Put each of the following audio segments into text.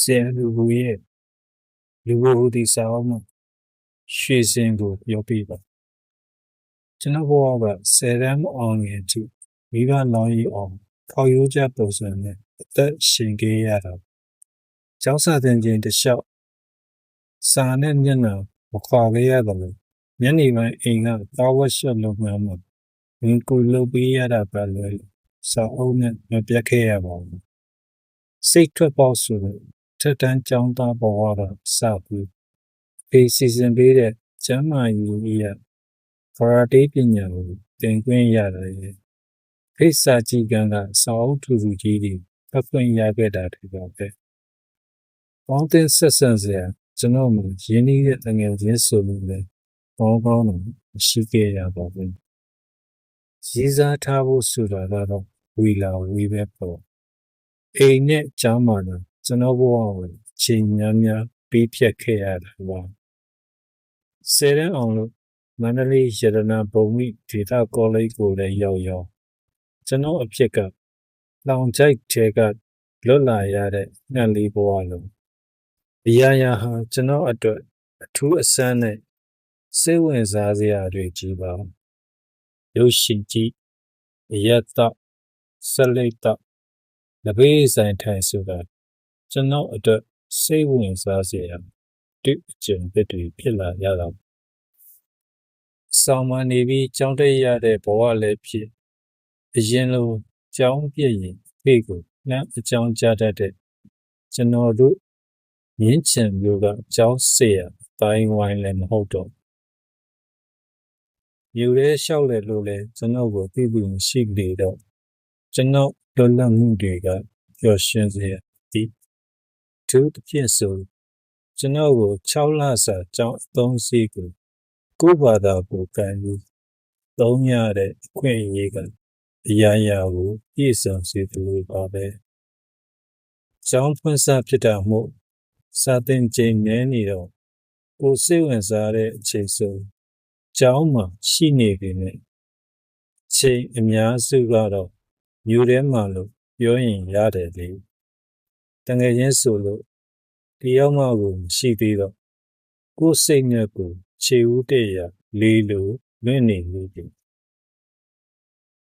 ဆရာလူဘူးရဲ့လူဘူးဟူဒီစာအုပ်မှာရွှေစင်ကိုပြောပြပါကျွန်တော်ဘဝကဆယ်တန်းမအောင်ငယ်သူမိဘလောင်းရီအောင်ခေါ်ရိုးကြပုံစံနဲ့အသက်ရှင်ခဲ့ရတာကျောင်းစာသင်ချိန်တစ်လျှောက်စာနဲ့မျက်နှာမခွာခဲ့ရတယ်လို့ညနေပိုင်းအိမ်ကတာဝတ်ရှက်လုပ်ငန်းမှာဝင်ကိုလုပ်ပေးရတာပဲလို့စာအုပ်နဲ့မပြတ်ခဲ့ရပါဘူးစိတ်ထွက်ပေါက်ဆိုလို့ထ က်တန်းကျောင်းသားဘဝတော့စပြီးဖေးစီစဉ်ပေးတဲ့ကျမ်းမာရေးရကရာတေးပညာကိုသင်ခွင့်ရတယ်ဖိစာကြည့်ကံကစာအုပ်ထူထူကြီးတွေဖတ်ခွင့်ရခဲ့တာတွေပါပဲ။ပေါင်းတင်ဆက်ဆံစရာကျွန်တော်မှရင်းနှီးတဲ့ငွေချင်းဆိုလို့လည်းကောင်းကောင်းတော့မရှိခဲ့ရပါဘူး။ရေးစားထားဖို့ဆိုတာကတော့ဝီလာဝီပဲပေါ့။အိမ်နဲ့ကြားမှာတော့ ကျွန်တော်ဘဝကိုချိန်များများပေးဖြတ်ခဲ့ရတာပါ။ဆယ်တန်းအောင်လို့မန္တလေးရတနာဘုံမိဒေတာကောလိပ်ကိုလည်းရောက်ရောက်ကျွန်တော်အဖြစ်ကလောင်ချိုက်ထဲကလွတ်လာရတဲ့ငှက်လေးဘဝလုံးအရာရာဟာကျွန်တော်အတွက်အထူးအဆန်းနဲ့စိတ်ဝင်စားစရာတွေကြီးပါရုပ်ရှင်ကြည့်အယက်တော့ဆက်လက်တော့လဘေးဆိုင်ထိုင်ဆိုတာ ကျွန်တော်အတွက်စိတ်ဝင်စားစရာတိအကျင့်တွေဖြစ်လာရတာဆောင်းမနေပြီးကြောင်းတက်ရတဲ့ဘဝလည်းဖြစ်အရင်လိုကြောင်းပြည့်ရင်ဖေ့ကိုလမ်းအကြောင်းကြားတတ်တဲ့ကျွန်တော်တို့မြင်းချင်မျိုးကကြောင်းစေရတိုင်းဝိုင်းလည်းမဟုတ်တော့ယူရဲလျှောက်လေလို့လဲကျွန်တော်ကိုသိပြီးမရှိလေတော့ကျွန်တော်လွတ်လပ်မှုတွေကပျော်ရွှင်စေဒီ သူတပြည့်ဆိုကျွန်တော်ကို6လစာကြောင်းအသုံးစီကိုကိုယ့်ဘာသာကိုကန်ယူသုံးရတဲ့အခွင့်အရေးကအရာရာကိုပြည့်စုံစေသူတွေပါပဲ။ကျောင်းဖွင့်စဖြစ်တာမို့စာသင်ချိန်နည်းနေတော့ကိုစိတ်ဝင်စားတဲ့အချိန်ဆိုကျောင်းမှာရှိနေပြီနဲ့ချိန်အများစုကတော့မြို့ထဲမှာလို့ပြောရင်ရတယ်လေ။ တငယ်ချင်းဆိုလို့တယောက်မှကိုမရှိသေးတော့ကိုယ်စိတ်နဲ့ကိုခြေဦးတည့်ရလေးလိုလွင့်နေလို့ပြီ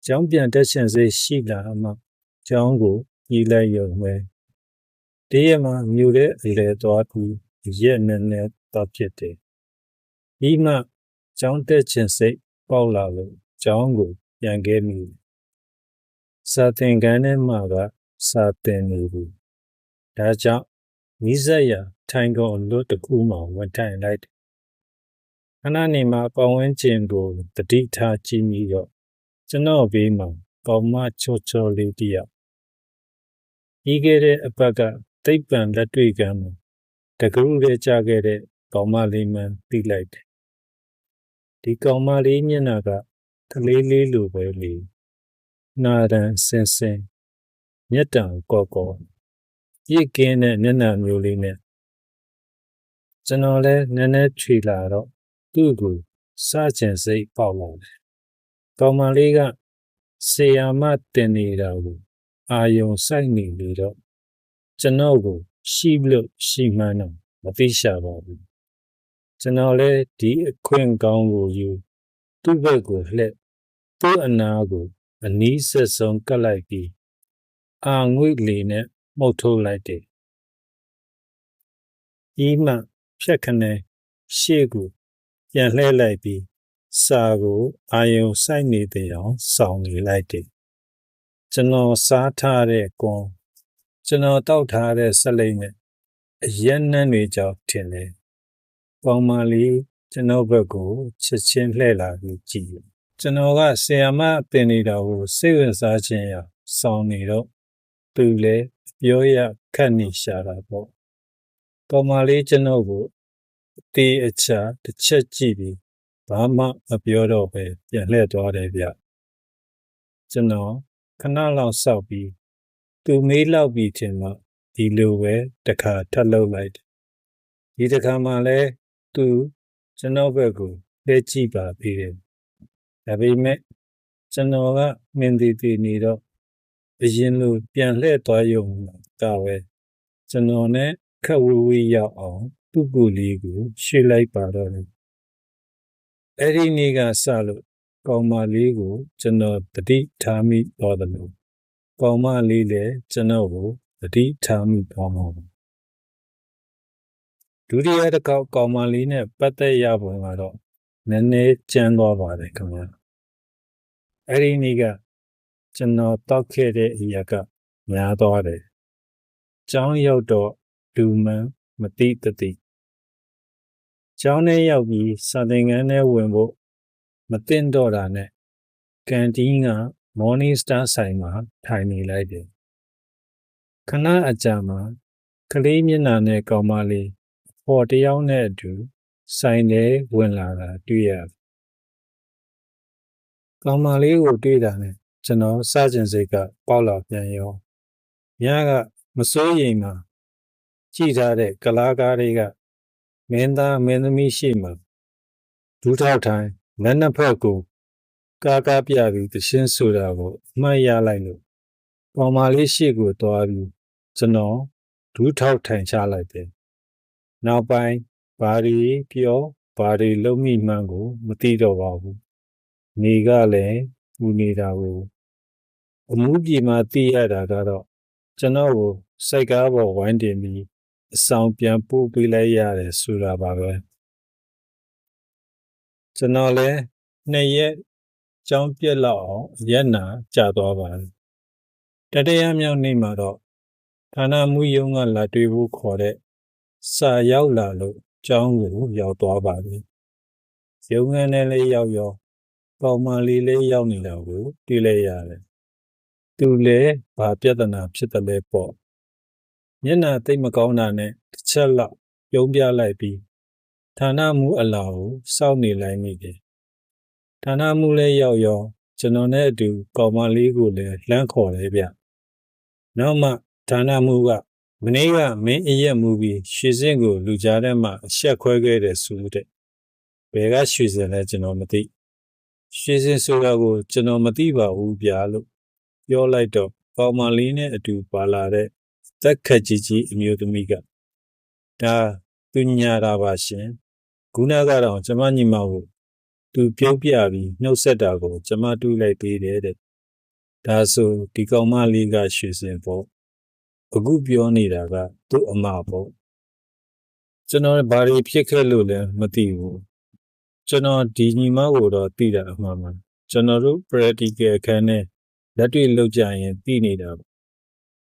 ကျောင်းပြန်တက်ရှင်စေရှိလာမှကျောင်းကိုကြီးလိုက်ရုံပဲတည့်ရမှာမြို့တဲ့အလေသွားပြီးရက်နဲ့နဲ့တော့ဖြစ်တယ်ဒီမှကျောင်းတက်ခြင်းစိတ်ပေါက်လာလို့ကျောင်းကိုပြန်ခဲ့မိစာသင်ခန်းထဲမှာကစာသင်နေဘူး ဒါကြောင့်မိစက်ရထိုင်ကုန်လွတ်တကူမှဝန်ထိုင်လိုက်ခဏနေမှပဝန်းကျင်ကိုတတိထားကြည့်ပြီးတော့ကျွန်တော်ဘေးမှာကောင်မချောချောလေးတယောက်ဤခဲ့တဲ့အပတ်ကတိတ်ပံလက်တွေ့ကမ်းမှာတကရုလေးကြခဲ့တဲ့ကောင်မလေးမှန်းသိလိုက်တယ်ဒီကောင်မလေးမျက်နှာကကလေးလေးလိုပဲလေနာရန်စင်စင်မျက်တံကော့ကော့ ရစ်ကင်းတဲ့မျက်နှာမျိုးလေးနဲ့ကျွန်တော်လည်းနည်းနည်းချွေလာတော့သူ့ကိုစချင်စိတ်ပေါက်လာတယ်။ကောင်မလေးကဆေယာမတင်နေတာကိုအာယုံစိုက်နေလေတော့ကျွန်တော်ကိုရှိလို့ရှိမှန်းတော့မသိရှာပါဘူး။ကျွန်တော်လည်းဒီအခွင့်ကောင်းကိုယူသူ့ဘက်ကိုလှည့်သူ့အနာကိုအနီးဆက်ဆုံးကပ်လိုက်ပြီးအာငွေ့လေနဲ့ မှုတ်ထုတ်လိုက်တယ်။ဤမှဖြက်ခနဲရှေ့ကိုပြန်လှည့်လိုက်ပြီးစာကိုအာယုံစိုက်နေတဲ့အောင်စောင်းနေလိုက်တယ်ကျွန်တော်စားထားတဲ့ကွန်ကျွန်တော်တောက်ထားတဲ့ဆက်လိမ့်နဲ့အရက်နှမ်းတွေကြောင့်ထင်တယ်ပေါင်မလေးကျွန်တော်ဘက်ကိုချက်ချင်းလှည့်လာပြီးကြည့်ကျွန်တော်ကဆီယမတင်နေတာကိုစိတ်ဝင်စားခြင်းရစောင်းနေတော့သူလည်း ပြောရခက်နေရှာတာပေါ့ကောင်မလေးကျွန်တော်ကိုတေးအချာတစ်ချက်ကြည့်ပြီးဘာမှမပြောတော့ပဲပြန်လှည့်သွားတယ်ဗျကျွန်တော်ခဏလောက်စောက်ပြီးသူမေးလောက်ပြီးချင်းမှဒီလိုပဲတခါထပ်လုပ်လိုက်ဒီတခါမှလည်းသူကျွန်တော်ဘက်ကိုလဲကြည့်ပါပြီးတယ်ဒါပေမဲ့ကျွန်တော်ကမင်းသေးသေးနေတော့ အရင်လိုပြန်လှည့်သွားရုံကပဲကျွန်တော်နဲ့ခက်ဝေးဝေးရောက်အောင် သူ့ကိုယ်လေးကိုရွှေ့လိုက်ပါတော့တယ်အဲ့ဒီနေ့ကစလို့ကောင်မလေးကိုကျွန်တော်တတိထားမိတော်တယ်လို့ကောင်မလေးလည်းကျွန်တော်ကိုတတိထားမိတော်မှာပါဒုတိယတစ်ခေါက်ကောင်မလေးနဲ့ပတ်သက်ရပုံကတော့နည်းနည်းကြမ်းသွားပါတယ်ခင်ဗျာအဲ့ဒီနေ့က ကျွန်တော်တောက်ခဲ့တဲ့အရာကများသွားတယ်။ကျောင်းရောက်တော့လူမှန်မတိတတိ။ကျောင်းထဲရောက်ပြီးစာသင်ခန်းထဲဝင်ဖို့မတင်တော့တာနဲ့ကန်တင်းက Morning Star ဆိုင်မှာထိုင်နေလိုက်တယ်။ခဏအကြာမှာကလေးမျက်နှာနဲ့ကောင်မလေးဟော်တယောက်နဲ့အတူဆိုင်ထဲဝင်လာတာတွေ့ရတယ်။ကောင်မလေးကိုတွေ့တာနဲ့ ကျွန်တော်စကြင်စိတ်ကပေါက်လာပြန်ရောညကမစိုးရိမ်မှာကြည်ထားတဲ့ကလားကားတွေကမင်းသားမင်းသမီးရှိမှဒူးထောက်ထိုင်လက်နှစ်ဖက်ကိုကားကားပြပြီးတရှင်းဆိုတာကိုအမှတ်ရလိုက်လို့ပေါ်မာလေးရှိကိုသွားပြီးကျွန်တော်ဒူးထောက်ထိုင်ချလိုက်တယ်နောက်ပိုင်းဘာဒီပြောဘာဒီလုံးမိမှန်းကို မသိတော့ပါဘူးနေကလည်းပူနေတာကို အမှုပြေမှာသိရတာကတော့ကျွန်တော်ကိုစိတ်ကားပေါ်ဝိုင်းတင်ပြီးအဆောင်ပြန်ပို့ပေးလိုက်ရတယ်ဆိုတာပါပဲကျွန်တော်လည်းနှစ်ရက်ကြောင်းပြက်လောက်အောင်ရက်နာကြာသွားပါတယ်တတရမြောက်နေ့မှာတော့ဌာနမှုယုံကလာတွေ့ဖို့ခေါ်တဲ့စာရောက်လာလို့ကျောင်းကိုရောက်သွားပါပြီရုံငန်းနဲ့လေးရောက်ရောပေါမလေးလေးရောက်နေတာကိုတွေ့လိုက်ရတယ် သူလည်းဘာပြဿနာဖြစ်တယ်လဲပေါ့မျက်နှာသိမ့်မကောင်းတာနဲ့တစ်ချက်လောက်ပြုံးပြလိုက်ပြီးဌာနမှုအလာကိုစောင့်နေလိုက်မိတယ်ဌာနမှုလည်းရောက်ရောကျွန်တော်နဲ့အတူကောင်မလေးကိုလည်းလှမ်းခေါ်တယ်ဗျနောက်မှဌာနမှုကမနေ့ကမင်းအရက်မှုပြီးရွှေစင်းကိုလူကြားထဲမှာအဆက်ခွဲခဲ့တယ်ဆိုတဲ့ဘယ်ကရွှေစင်းလဲကျွန်တော်မသိရွှေစင်းဆိုတာကိုကျွန်တော်မသိပါဘူးဗျာလို့ ပြောလိုက်တော့ကောင်မလေးနဲ့အတူပါလာတဲ့သက်ခက်ကြီးကြီးအမျိုးသမီးကဒါသူညာတာပါရှင်ခုနကတော့ကျမညီမကိုသူပြုံးပြပြီးနှုတ်ဆက်တာကိုကျမတူးလိုက်သေးတယ်တဲ့ဒါဆိုဒီကောင်မလေးကရွှေစင်ပေါ့အခုပြောနေတာကသူ့အမပေါ့ကျွန်တော်ဘာတွေဖြစ်ခဲ့လို့လဲမသိဘူးကျွန်တော်ဒီညီမကိုတော့သိတာအမှန်ပါကျွန်တော်တို့ practical အခန်းနဲ့ လက်တွေ့လုပ်ကြရင်သိနေတာ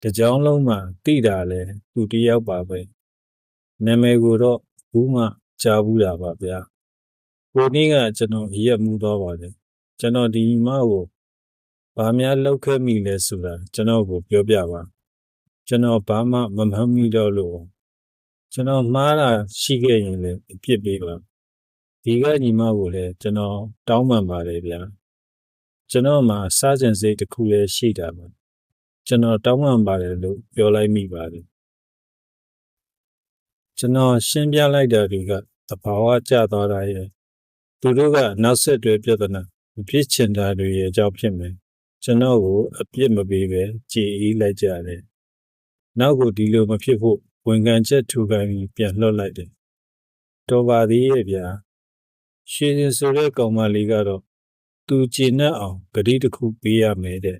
တကြောင်လုံးမှာသိတာလဲသူတယောက်ပါပဲနာမည်ကိုတော့ဘူးမှကြားဘူးတာပါဗျာကိုနေ့ကကျွန်တော်ရက်မှုတော့ပါတယ်ကျွန်တော်ဒီမကိုဘာများလောက်ခဲ့မိလဲဆိုတာကျွန်တော်ကိုပြောပြပါကျွန်တော်ဘာမှမမှန်မိတော့လို့ကျွန်တော်မှားတာရှိခဲ့ရင်လည်းအပြစ်ပေးပါဒီကညီမကိုလည်းကျွန်တော်တောင်းပန်ပါတယ်ဗျာ ကျွန်တော်မှာစားကြင်စိတ်တစ်ခုလည်းရှိတာပါကျွန်တော်တောင်းပန်ပါတယ်လို့ပြောလိုက်မိပါတယ်ကျွန်တော်ရှင်းပြလိုက်တာတွေကသဘာဝကျသွားတာရဲ့သူတို့ကနောက်ဆက်တွဲပြဿနာမဖြစ်ချင်တာတွေရဲ့အကြောင်းဖြစ်မယ်ကျွန်တော်ကိုအပြစ်မပေးပဲကြည်အေးလိုက်ကြတယ်နောက်ကိုဒီလိုမဖြစ်ဖို့ဝန်ခံချက်ထူခံပြီးပြန်လှုပ်လိုက်တယ်တော်ပါသေးရဲ့ဗျာရှင်းရင်ဆိုတဲ့ကောင်မလေးကတော့ သူကျင်နဲ့အောင်ဂတိတစ်ခုပေးရမယ်တဲ့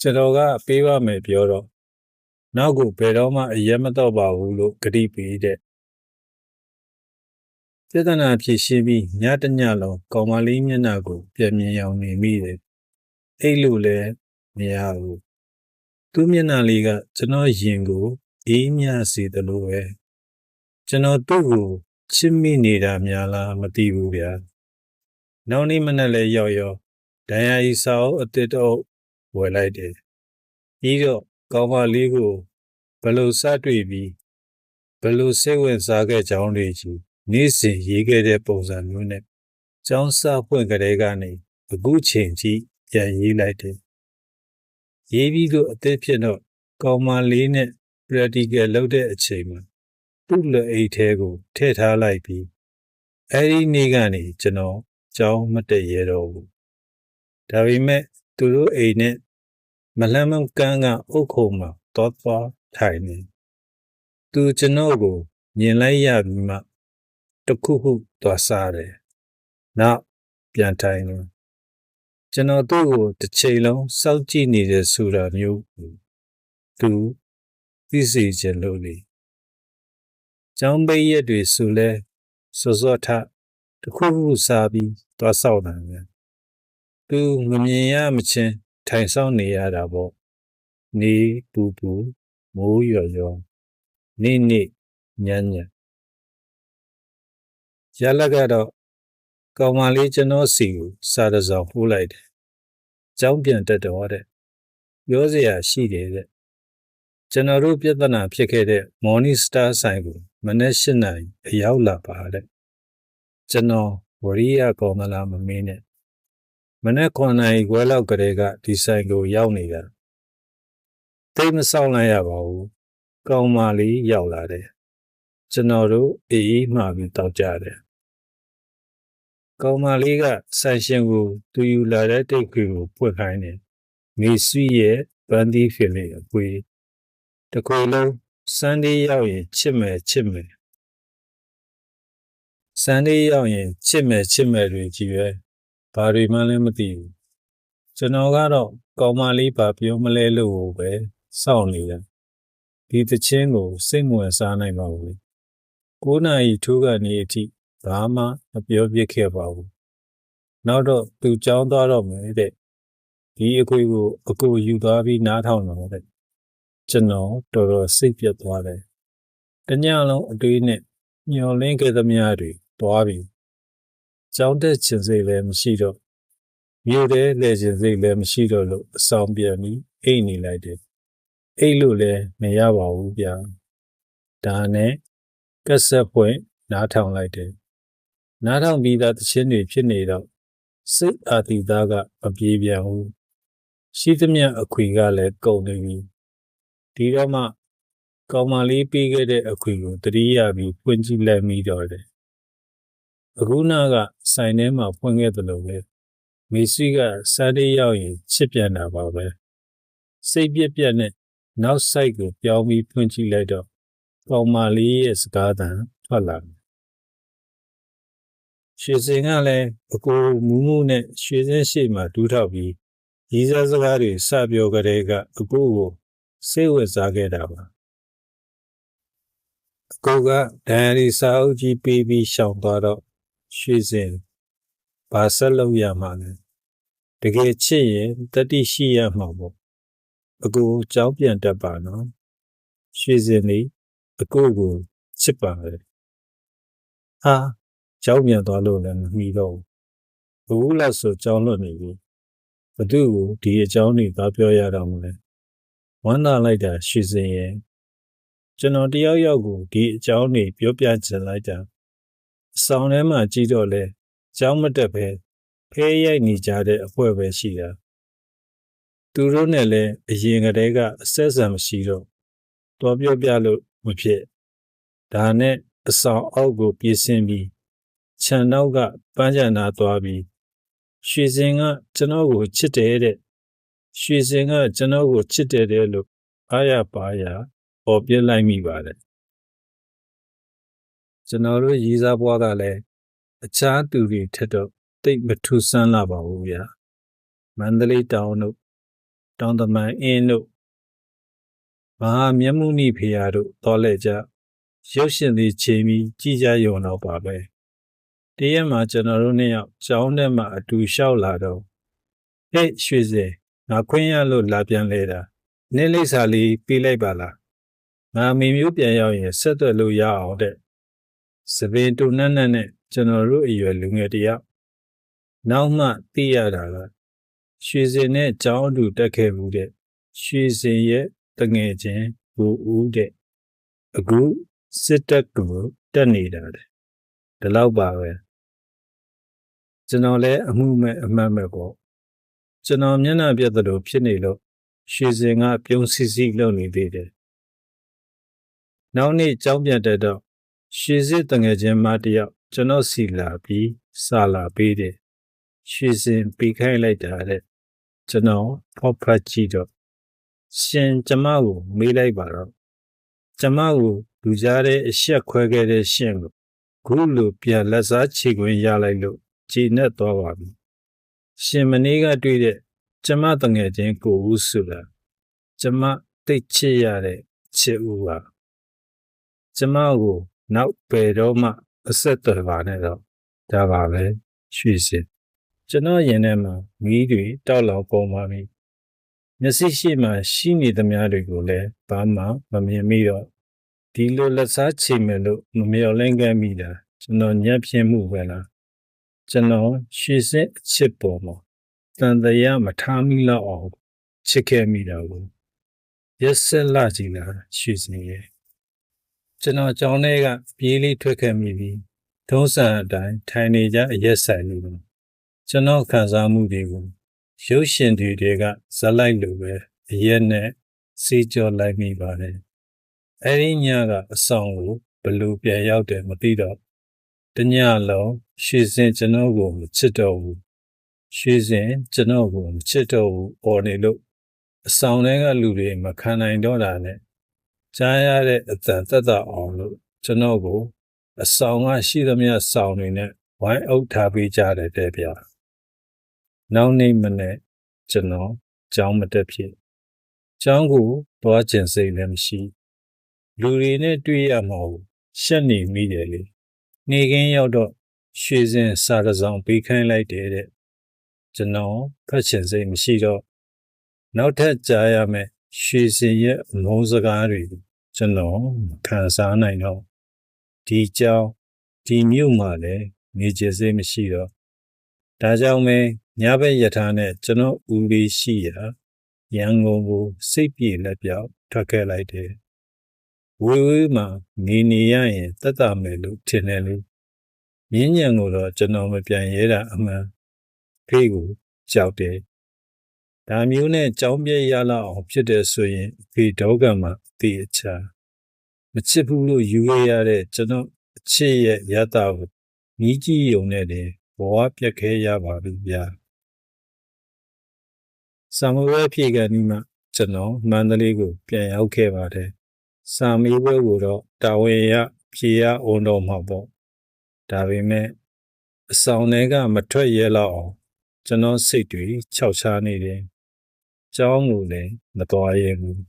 ကျွန်တော်ကပေးပါမယ်ပြောတော့နောက်ကိုဘယ်တော့မှအယက်မတော့ပါဘူးလို့ဂတိပေးတဲ့ပြဿနာဖြစ်ရှင်းပြီးညတညလုံးကောင်မလေးမျက်နှာကိုပြန်မြင်အောင်နေမိတယ်အဲ့လိုလဲမရဘူးသူ့မျက်နှာလေးကကျွန်တော်ရင်ကိုအေးမြစေတယ်လို့ပဲကျွန်တော်သူ့ကိုချစ်မိနေတာများလားမသိဘူးဗျာ နောက်နေ့မနက်လဲရောက်ရောက်ဒဏ်ရာကြီးစာအုပ်အစ်တော့ဝယ်လိုက်တယ်ပြီးတော့ကောင်မလေးကိုဘလို့စတွေ့ပြီးဘလို့စိတ်ဝင်စားခဲ့ကြောင်းတွေကြီးနေ့စဉ်ရေးခဲ့တဲ့ပုံစံမျိုးနဲ့ကျောင်းစာဖွင့်ကြတဲ့ကနေအခုချိန်ကြီးပြန်ရေးလိုက်တယ်ရေးပြီးတော့အသက်ဖြစ်တော့ကောင်မလေးနဲ့ practical လုပ်တဲ့အချိန်မှာသူ့လက်အိတ်ထဲကိုထည့်ထားလိုက်ပြီးအဲဒီနေ့ကနေကျွန်တော် ကျောင်းမတက်ရတော့ဘူးဒါပေမဲ့သူတို့အိမ်နဲ့မလန်းမကန်းကအုတ်ခုံမှာတော့သွားထိုင်နေသူကျွန်တော်ကိုမြင်လိုက်ရပြီးမှတခုခုသွားစားတယ်နောက်ပြန်ထိုင်တယ်ကျွန်တော်သူ့ကိုတစ်ချိန်လုံးစောင့်ကြည့်နေတယ်ဆိုတာမျိုးသူသိစေခြင်းလို့လေကျောင်းပိတ်ရက်တွေဆိုလဲစောစောထတခုခုစားပြီး သွားဆောက်တာပဲသူမမြင်ရမချင်းထိုင်ဆောင်နေရတာပေါ့နေပူပူမိုးရွရွနေ့နေ့ညံ့ညံ့ရလက်ကတော့ကောင်မလေးကျွန်တော်စီကိုစားတစောင်ပို့လိုက်တယ်။ကျောင်းပြန်တက်တော့တဲ့ပြောစရာရှိတယ်တဲ့ကျွန်တော်တို့ပြဿနာဖြစ်ခဲ့တဲ့ Morning Star ဆိုင်ကိုမနေ့၈နာရီအရောက်လာပါတဲ့ကျွန်တော် ဝရိယကောင်းသလားမမင်းနဲ့မနေ့9နာရီခွဲလောက်ကလေးကဒီဆိုင်ကိုရောက်နေတာသိမဆောင်လိုက်ရပါဘူးကောင်းမလေးရောက်လာတယ်ကျွန်တော်တို့အေးအေးမှာပြီးတောက်ကြတယ်ကောင်မလေးကဆိုင်ရှင်ကိုသူယူလာတဲ့တိတ်ခွေကိုပွက်ခိုင်းတယ်မေဆွီရဲ့ဗန်ဒီဖီလေးအပွေတကူလုံးစန်ဒီရောက်ရင်ချစ်မယ်ချစ်မယ် စန်ဒီရောက်ရင်ချစ်မယ်ချစ်မယ်တွေကြီးပဲဘာတွေမှလည်းမသိဘူးကျွန်တော်ကတော့ကောင်မလေးပါပြောမလဲလို့ပဲစောင့်နေတယ်ဒီသချင်းကိုစိတ်ဝင်စားနိုင်ပါဘူး9နာရီထိုးကနေအထိဘာမှမပြောပြခဲ့ပါဘူးနောက်တော့သူကြောင်းသွားတော့မယ်တဲ့ဒီအခွေကိုအကိုယူသွားပြီးနားထောင်တော့တဲ့ကျွန်တော်တော်တော်စိတ်ပြတ်သွားတယ်တညလုံးအတွေးနဲ့ညှော်လင်းခဲ့သမျှတွေ သွားပြီကြောင်းတက်ချင်စိတ်လည်းမရှိတော့မြို့ထဲလဲချင်စိတ်လည်းမရှိတော့လို့အဆောင်ပြန်ပြီးအိတ်နေလိုက်တယ်အိတ်လို့လည်းမရပါဘူးဗျာဒါနဲ့ကက်ဆက်ဖွင့်နားထောင်လိုက်တယ်နားထောင်ပြီးသားသချင်းတွေဖြစ်နေတော့စိတ်အာတိသားကမပြေပြန်ဘူးရှိသမျှအခွေကလည်းကုန်နေပြီဒီတော့မှကောင်မလေးပေးခဲ့တဲ့အခွေကိုတတိယပြီးဖွင့်ကြည့်လိုက်မိတော့တယ် အခုနာကဆိုင်ထဲမှာဖွင့်ခဲ့တယ်လို့ပဲမေစီကစားတေးရောက်ရင်ချစ်ပြန်တာပါပဲစိတ်ပြက်ပြက်နဲ့နောက်ဆိုင်ကိုပြောင်းပြီးဖွင့်ကြည့်လိုက်တော့ကောင်မလေးရဲ့စကားသံထွက်လာတယ်ရွှေစင်ကလည်းအကိုမူးမူးနဲ့ရွှေစင်းရှိမှဒူးထောက်ပြီးရီးစားစကားတွေစပြောကြတဲ့ကအကိုကိုစိတ်ဝင်စားခဲ့တာပါအကိုကဒန်ရီစာအုပ်ကြီးပေးပြီးရှောင်သွားတော့ ရွှေစင်ဘာဆက်လုပ်ရမှာလဲတကယ်ချစ်ရင်တတိရှိရမှာပေါ့အကိုကြောင်းပြန်တတ်ပါနော်ရွှေစင်လေးအကိုကိုချစ်ပါလေဟာကြောက်ပြန်သွားလို့လည်းမမီတော့ဘူးဘူးလားဆိုကြောင်းလွတ်နေပြီဘသူ့ကိုဒီအကြောင်းတွေသားပြောရတော့မလဲဝမ်းသာလိုက်တာရွှေစင်ရဲ့ကျွန်တော်တယောက်ယောက်ကိုဒီအကြောင်းတွေပြောပြချင်လိုက်တာအ ဆောင်ထဲမှာကြည့်တော့လဲကြောင်းမတက်ပဲဖဲရိုက်နေကြတဲ့အဖွဲပဲရှိတာသူတို့နဲ့လည်းအရင်ကတည်းကအဆက်ဆံမရှိတော့တော်ပြောပြလို့မဖြစ်ဒါနဲ့အဆောင်အောက်ကိုပြေးဆင်းပြီးခြံနောက်ကပန်းချန်နာသွားပြီးရွှေစင်ကကျွန်တော်ကိုချစ်တယ်တဲ့ရွှေစင်ကကျွန်တော်ကိုချစ်တယ်တဲ့လို့အားရပါရပေါ်ပြလိုက်မိပါတယ် ကျွန်တော်တို့ရေးစားဘွားကလည်းအခြားသူတွေထက်တော့တိတ်မထူးဆန်းလာပါဘူးဗျာမန္တလေးတောင်တို့တောင်တမန်အင်းတို့မဟာမျက်မှုနိဖေယာတို့တော်လဲကြရုပ်ရှင်တွေချိန်ပြီးကြည်ကြရုံတော့ပါပဲတရက်မှာကျွန်တော်တို့နှစ်ယောက်ကျောင်းထဲမှာအတူလျှောက်လာတော့ဟဲ့ရွှေစဲငါခွင့်ရလို့လာပြန်လဲတာနင်းလိပ်စာလေးပေးလိုက်ပါလားငါမိမျိုးပြန်ရောက်ရင်ဆက်သွယ်လို့ရအောင်တဲ့ စပင်တူနတ်နတ်နဲ့ကျွန်တော်တို့အရွယ်လူငယ်တယောက်နောက်မှသိရတာကရွှေစင်နဲ့ကျောင်းအတူတက်ခဲ့မှုတဲ့ရွှေစင်ရဲ့တငယ်ချင်းဘူဦးတဲ့အခုစစ်တပ်ကိုတက်နေတာတဲ့ဒီလောက်ပါပဲကျွန်တော်လည်းအမှုမဲ့အမှတ်မဲ့ပေါ့ကျွန်တော်မျက်နှာပြတ်သလိုဖြစ်နေလို့ရွှေစင်ကပြုံးစီစီလုပ်နေသေးတယ်နောက်နေ့ကြောင်းပြတ်တဲ့တော့ ရွှေစစ်တငယ်ချင်းမတယောက်ကျွန်တော်စီလာပြီးစာလာပေးတယ်ရွှေစင်ပေးခိုင်းလိုက်တာတဲ့ကျွန်တော်ဖောက်ဖတ်ကြည့်တော့ရှင်ကျမကိုမေးလိုက်ပါတော့ကျမကိုလူကြားတဲ့အရှက်ခွဲခဲ့တဲ့ရှင့်ကိုခုလိုပြန်လက်စားချေခွင့်ရလိုက်လို့ကြည်နက်သွားပါပြီရှင်မနေ့ကတွေ့တဲ့ကျမတငယ်ချင်းကိုဦးဆိုတာကျမတိတ်ချစ်ရတဲ့ချစ်ဦးပါကျမကို နောက်ပေတော့မှအဆက်တော်ပါနဲ့တော့ဒါပါပဲရွှေစင်ကျွန်တော်ရင်ထဲမှာမီးတွေတောက်လောင်ကုန်ပါပြီမျက်စိရှိမှရှိနေသမျှတွေကိုလည်းဘာမှမမြင်မိတော့ဒီလိုလက်စားချိန်မယ်လို့မမျှော်လင့်ခဲ့မိတာကျွန်တော်ညံ့ပြင်းမှုပဲလားကျွန်တော်ရွှေစင်အချစ်ပေါ်မှာတန်တရားမထားမိတော့အောင်ချစ်ခဲ့မိတာကိုရက်ဆက်လာကြည့်လားရွှေစင်ရဲ့ ကျွန်တော်ကြောင်းထဲကပြေးလေးထွက်ခဲ့မိပြီးထုံးစံအတိုင်းထိုင်နေကြအရက်ဆိုင်လို့ကျွန်တော်ခံစားမှုတွေကိုရုပ်ရှင်တွေတွေကဇက်လိုက်လိုပဲအရက်နဲ့စီးကြောလိုက်မိပါတယ်အဲဒီညကအဆောင်ကိုဘလို့ပြန်ရောက်တယ်မသိတော့တညလုံးရွှေစင်ကျွန်တော်ကိုမချစ်တော့ဘူးရွှေစင်ကျွန်တော်ကိုမချစ်တော့ဘူးអော်နေလို့အဆောင်ထဲကလူတွေမခံနိုင်တော့တာနဲ့ ကြားရတဲ့အတန်သက်သာအောင်လို့ကျွန်တော်ကိုအဆောင်ကရှိသမျှဆောင်တွေနဲ့ဝိုင်းအုပ်ထားပေးကြတယ်တဲ့ဗျာနောက်နေ့မနေ့ကျွန်တော်ကြောင်းမတက်ဖြစ်ကျောင်းကိုသွားကျင်စိတ်လည်းမရှိလူတွေနဲ့တွေ့ရမှာကိုရှက်နေမိတယ်လေနေခင်းရောက်တော့ရွှေစင်စာတစောင်ပေးခိုင်းလိုက်တယ်တဲ့ကျွန်တော်ဖတ်ချင်စိတ်မရှိတော့နောက်ထပ်ကြားရမယ် ရွှေစင်ရဲ့အမုန်းစကားတွေကျွန်တော်ခံစားနိုင်တော့ဒီကြောင်းဒီမြို့မှာလည်းနေကျစိတ်မရှိတော့ဒါကြောင့်ပဲညဘက်ယထာနဲ့ကျွန်တော်ဦးလေးရှိရာရန်ကုန်ကိုစိတ်ပြေလက်ပြောက်ထွက်ခဲ့လိုက်တယ်ဝေဝေးမှာနေနေရရင်တက်တာမယ်လို့ထင်တယ်လေမြင်းညံကိုတော့ကျွန်တော်မပြန်ရဲတာအမှန်ဖေးကိုကြောက်တယ် ဒါမျိုးနဲ့ကြောင်းပြဲရလောက်အောင်ဖြစ်တယ်ဆိုရင်ဖေဒေါကမှာတေးအချာမချစ်ဘူးလို့ယူရတဲ့ကျွန်တော်အချစ်ရဲ့ရတာကိုမြည်ကြည့်ုံနဲ့တည်းဘဝပြက်ခဲရပါပြီဗျာဆာမဝဲဖြေကန်ဒီမှာကျွန်တော်မန္တလေးကို ပြန်ရောက်ခဲ့ပါတယ်စာမေးပွဲကိုတော့တာဝန်ရဖြေရအောင်တော့မှာပေါ့ဒါပေမဲ့အဆောင်တွေကမထွက်ရဲတော့အောင်ကျွန်တော်စိတ်တွေခြောက်ခြားနေတယ် ကျောင်းကိုလည်းမတော်ရဲဘူး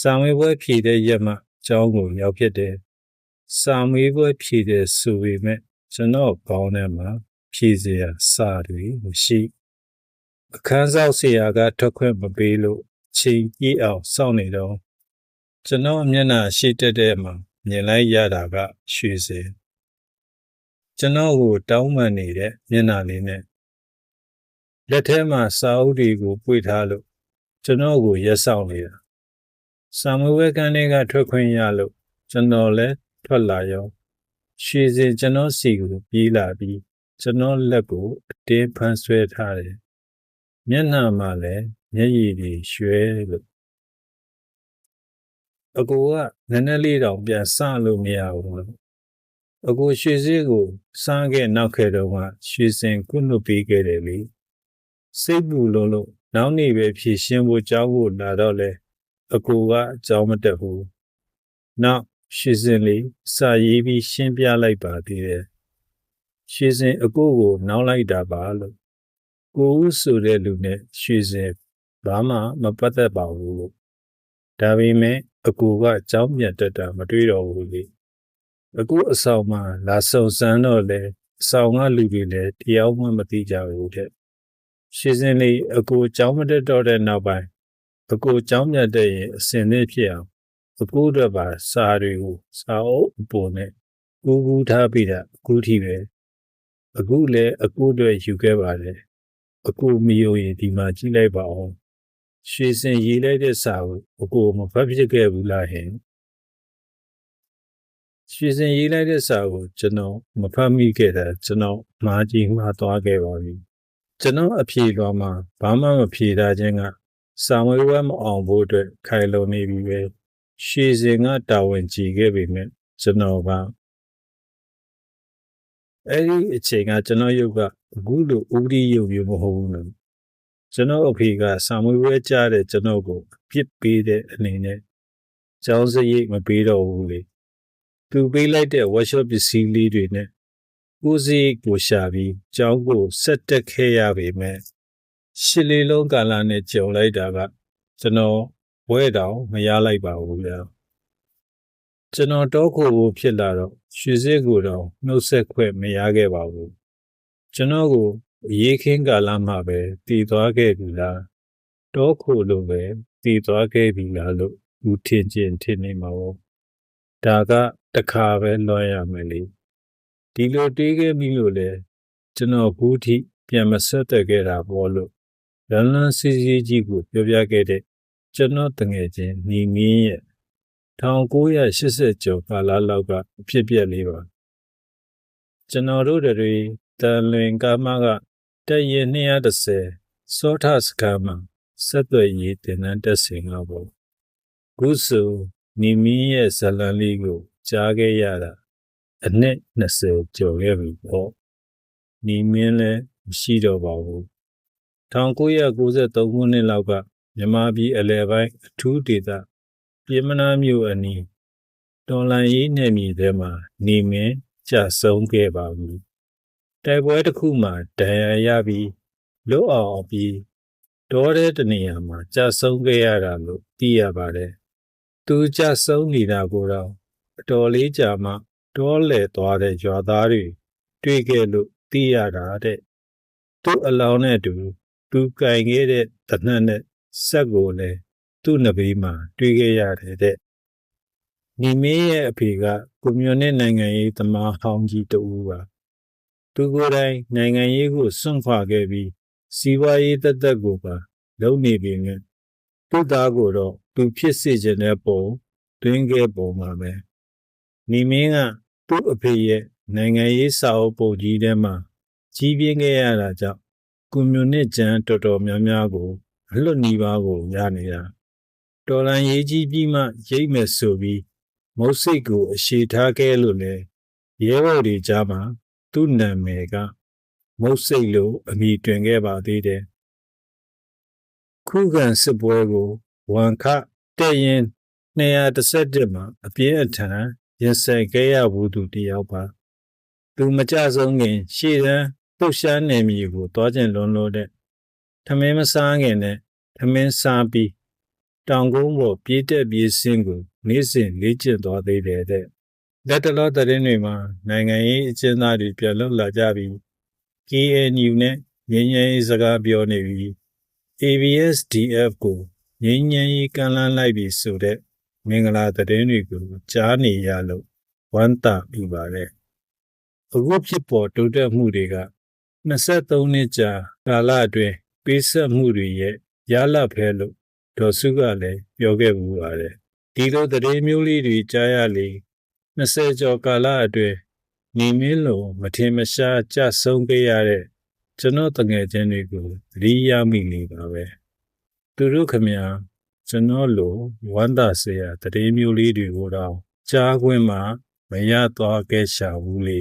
စာမေးပွဲဖြေတဲ့ရက်မှကျောင်းကိုရောက်ဖြစ်တယ်စာမေးပွဲဖြေတဲ့ဆိုပေမဲ့ကျွန်တော်ကောင်းထဲမှာဖြေစရာစာတွေမရှိအခန်းဆောက်ဆရာကထွက်ခွင့်မပေးလို့ချိန်ကြီးအောင်စောင့်နေတော့ကျွန်တော်မျက်နှာရှိတက်တဲ့မှာမြင်လိုက်ရတာကရွှေစင်ကျွန်တော်ကိုတောင်းပန်နေတဲ့မျက်နှာလေးနဲ့ လက်ထဲမှာစာအုပ်တွေကိုပွေထားလို့ကျွန်တော်ကိုရက်ဆောင်နေတာစာမဝဲကန်းတွေကထွက်ခွင့်ရလို့ကျွန်တော်လည်းထွက်လာရောရွှေစင်ကျွန်တော်စီကိုပြေးလာပြီးကျွန်တော်လက်ကိုအတင်းဖမ်းဆွဲထားတယ်မျက်နှာမှာလည်းမျက်ရည်တွေရွှဲလို့အကူကနည်းနည်းလေးတောင်ပြန်စလို့မရဘူးလို့အကူရွှေစည်းကိုစားခဲ့နောက်ခဲ့တော့မှရွှေစင်ကုနှုတ်ပေးခဲ့တယ်လေ စိတ်ပူလို့လို့နောက်နေ့ပဲဖြည့်ရှင်းဖို့ကြောင်းဖို့လာတော့လဲအကူကအကြောင်းမတက်ဘူးနောက်ရွှေစင်လေးစာရေးပြီးရှင်းပြလိုက်ပါသေးတယ်ရွှေစင်အကိုကိုနောက်လိုက်တာပါလို့ကိုဦးဆိုတဲ့လူနဲ့ရွှေစင်ဘာမှမပတ်သက်ပါဘူးလို့ဒါပေမဲ့အကူကအကြောင်းပြန်တက်တာမတွေးတော့ဘူးလေအခုအဆောင်မှာလာဆုံစမ်းတော့လေအဆောင်ကလူတွေလည်းတရားမှမသိကြဘူးတဲ့ ရှင်းစင်းလေးအကူအကြောင်းမတက်တော့တဲ့နောက်ပိုင်းအကူအကြောင်းမြတ်တဲ့ရင်အစင်နဲ့ဖြစ်အောင်အကူတော့ပါစာတွေကိုစာအုပ်အပေါ်နဲ့ကူးကူးထားပြီးတာအခုထိပဲအခုလည်းအကူတွေယူခဲ့ပါတယ်အကူမီယိုရင်ဒီမှာကြည့်လိုက်ပါအောင်ရွှေစင်ရေးလိုက်တဲ့စာကိုအကိုမဖတ်ဖြစ်ခဲ့ဘူးလားဟင်ရွှေစင်ရေးလိုက်တဲ့စာကိုကျွန်တော်မဖတ်မိခဲ့တာကျွန်တော်မှားကြည့်မှားသွားခဲ့ပါပြီ ကျွန်တော်အဖြေလွှာမှာဘာမှမဖြေတာချင်းကစာမွေးဝဲမအောင်ဖို့အတွက်ခိုင်လုံနေပြီပဲရွှေစင်ကတာဝန်ကြည့်ခဲ့ပေမဲ့ကျွန်တော်ကအဲ့ဒီအချိန်ကကျွန်တော်ရုပ်ကအခုလိုဥပဒေရုပ်မျိုးမဟုတ်ဘူးလို့ကျွန်တော်အဖေကစာမွေးပွဲကြားတဲ့ကျွန်တော်ကိုပြစ်ပေးတဲ့အနေနဲ့ကျောင်းစရိတ်မပေးတော့ဘူးလေသူပေးလိုက်တဲ့ workshop ပစ္စည်းလေးတွေနဲ့ ကိုယ်စရိတ်ကိုရှာပြီးကျောင်းကိုဆက်တက်ခဲ့ရပေမဲ့ရှစ်လေးလုံးကာလနဲ့ကြုံလိုက်တာကကျွန်တော်ဘွဲတောင်မရလိုက်ပါဘူးဗျာကျွန်တော်တောခိုဖို့ဖြစ်လာတော့ရွှေစစ်ကိုတော့နှုတ်ဆက်ခွင့်မရခဲ့ပါဘူးကျွန်တော်ကိုအရေးခင်းကာလမှာပဲတည်သွားခဲ့ပြီလားတောခိုလိုပဲတည်သွားခဲ့ပြီလားလို့ဦးထင်ချင်းထင်နေမှာပေါ့ဒါကတခါပဲလွှမ်းရမယ်လေ ဒီလိုတွေးခဲ့ပြီလို့လေကျွန်တော်ဘူးထိပြန်မဆက်သက်ခဲ့တာပေါ့လို့လန်းလန်းစီစီကြီးကိုပြောပြခဲ့တဲ့ကျွန်တော်တငယ်ချင်းညီမင်းရဲ့1980ကျော်ကာလလောက်ကအဖြစ်ပြက်လေးပါကျွန်တော်တို့တွေတန်လွင်ကားမကတက်ရင်230စောထစကားမှာဆက်သွယ်ရေးတင်နန်းတက်စင်ကပေါ့ခုဆိုနီမင်းရဲ့ဇလန်လေးကိုကြားခဲ့ရတာ အနှစ်20ကျော်ခဲ့ပြီပေါ့နီမင်းလည်းမရှိတော့ပါဘူး1993ခုနှစ်လောက်ကမြန်မာပြည်အလဲပိုင်းအထူးဒေသပြည်မနာမြို့အနီးတော်လန်ရေးနယ်မြေထဲမှာနေမင်းကြဆုံးခဲ့ပါဘူးတိုက်ပွဲတစ်ခုမှာဒဏ်ရာရပြီးလွတ်အောင်ပြီးဒေါ်တဲ့တနေရာမှာကြဆုံးခဲ့ရတာလို့သိရပါတယ်သူကြဆုံးနေတာကိုတော့အတော်လေးကြာမှ တောလဲသွားတဲ့ရွာသားတွေတွေ့ခဲ့လို့သိရတာတဲ့သူ့အလောင်းနဲ့တူသူကင်ခဲ့တဲ့တနတ်နဲ့ဆက်ကိုလည်းသူ့နဘေးမှာတွေ့ခဲ့ရတယ်တဲ့ညီမင်းရဲ့အဖေကကွန်မြူနစ်နိုင်ငံရေးသမားဟောင်းကြီးတူပါသူကိုယ်တိုင်နိုင်ငံရေးကိုစွန့်ခွာခဲ့ပြီးစီးပွားရေးတက်တက်ကိုပါလုပ်နေပြီနဲ့သူ့သားကိုတော့သူဖြစ်စေခြင်းတဲ့ပုံတွင်းခဲ့ပုံမှာပဲ ညီမင်းကသူ့အဖေရဲ့နိုင်ငံရေးစာအုပ်ပုံကြီးထဲမှာကြီးပြင်းခဲ့ရတာကြောင့်ကွန်မြူနစ်ကျန်းတော်တော်များများကိုအလွတ်နီးပါးကိုရနေတာတော်လန်ရေးကြီးပြီးမှရိတ်မယ်ဆိုပြီးမုတ်စိတ်ကိုအရှိထားခဲ့လို့လေရဲဘော်တွေကြားမှာသူ့နာမည်ကမုတ်စိတ်လို့အမည်တွင်ခဲ့ပါသေးတယ်ခုခံစစ်ပွဲကိုဝန်ခတဲ့ရင်211မှာအပြင်းအထန် ရင်ဆိုင်ခဲ့ရဘူးသူတယောက်ပါသူမကြဆုံးခင်ရှေ့တန်းပုတ်ရှားနေမီကိုတွားကျင်လွန်လို့တဲ့ထမင်းမစားခင်နဲ့ထမင်းစားပြီးတောင်ကုန်းပေါ်ပြေးတက်ပြေးဆင်းကိုနေ့စဉ်လေ့ကျင့်သွားသေးတယ်တဲ့လက်တလောတရင်တွေမှာနိုင်ငံရေးအကျဉ်းသားတွေပြန်လွတ်လာကြပြီး KNU နဲ့ငင်းငယ်ရေးစကားပြောနေပြီး ABSDF ကိုငင်းငယ်ရေးကမ်းလှမ်းလိုက်ပြီးဆိုတဲ့ မင်္ဂလာသတင်းတွေကိုကြားနေရလို့ဝမ်းသာပြီးပါတယ်အခုဖြစ်ပေါ်တိုးတက်မှုတွေက23နှစ်ကြာကာလအတွင်းပေးဆက်မှုတွေရဲ့ရလဖဲလို့ဒေါ်စုကလည်းပြောခဲ့မှုပါတယ်ဒီလိုသတင်းမျိုးလေးတွေကြားရလေ20ကျော်ကာလအတွင်းနေမင်းလိုမထင်မရှားကြဆုံးခဲ့ရတဲ့ကျွန်တော်တငယ်ချင်းတွေကိုသတိရမိနေပါပဲသူတို့ခမညာ ကျွန်တော်လိုဝမ်းသာစရာသတင်းမျိုးလေးတွေကိုတော့ကြားခွင့်မှမရသွားခဲ့ရှာဘူးလေ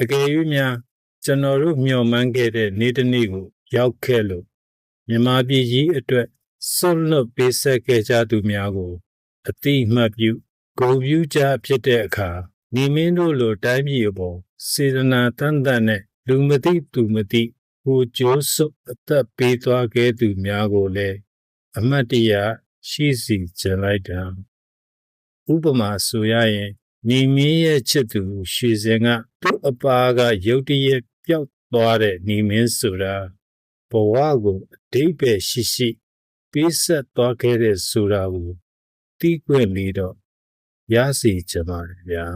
အကယ်၍များကျွန်တော်တို့မျှော်မှန်းခဲ့တဲ့နေ့တစ်နေ့ကိုရောက်ခဲ့လို့မြန်မာပြည်ကြီးအတွက်ဆွတ်လွတ်ပေးဆက်ခဲ့ကြသူများကို အတိအမှတ်ပြုဂုဏ်ပြုကြဖြစ်တဲ့အခါနေမင်းတို့လိုတိုင်းပြည်အပေါ်စေတနာတန်တန်နဲ့လူမသိသူမသိဟိုကျိုးစွအသက်ပေးသွားခဲ့သူများကိုလည်းအမတ်တရ ရှိစီကျင်လိုက်တာဥပမာဆိုရရင်နေမင်းရဲ့ချစ်သူရွှေစင်ကသူ့အပါကရုတ်တရက်ပျောက်သွားတဲ့နေမင်းဆိုတာဘဝကိုအတိတ်ပဲရှိရှိပေးဆက်သွားခဲ့တဲ့ဆိုတာကိုသိခွင့်လေးတော့ရစီကြပါဗျာ